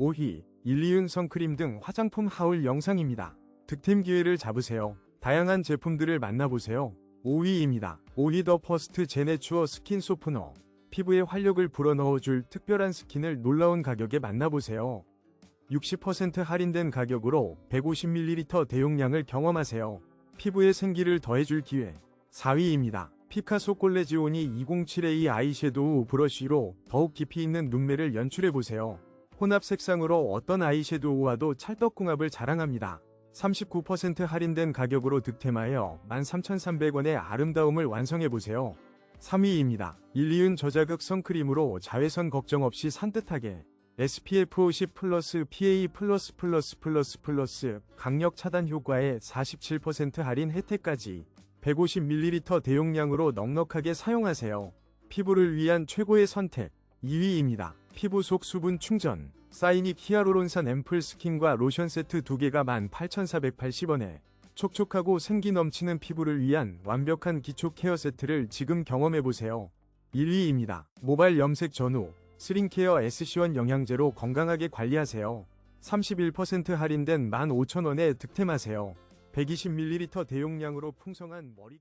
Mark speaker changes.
Speaker 1: 5위, 일리윤 선크림 등 화장품 하울 영상입니다. 득템 기회를 잡으세요. 다양한 제품들을 만나보세요. 5위입니다. 5위 더 퍼스트 제네추어 스킨 소프너. 피부에 활력을 불어넣어줄 특별한 스킨을 놀라운 가격에 만나보세요. 60% 할인된 가격으로 150ml 대용량을 경험하세요. 피부에 생기를 더해줄 기회. 4위입니다. 피카소 콜레지오니 2072 아이섀도우 브러쉬로 더욱 깊이 있는 눈매를 연출해보세요. 혼합 색상으로 어떤 아이섀도우와도 찰떡궁합을 자랑합니다. 39% 할인된 가격으로 득템하여 13,300원의 아름다움을 완성해보세요. 3위입니다. 일리윤 저자극 선크림으로 자외선 걱정 없이 산뜻하게 SPF 50 플러스 PA 플러스 플러스 플러스 플러스 강력 차단 효과에 47% 할인 혜택까지 150ml 대용량으로 넉넉하게 사용하세요. 피부를 위한 최고의 선택 2위입니다. 피부 속 수분 충전 사이닉 히아루론산 앰플 스킨과 로션 세트 2개가 18,480원에 촉촉하고 생기 넘치는 피부를 위한 완벽한 기초 케어 세트를 지금 경험해보세요. 1위입니다. 모발 염색 전후 스링케어 SC1 영양제로 건강하게 관리하세요. 31% 할인된 15,000원에 득템하세요. 120ml 대용량으로 풍성한 머리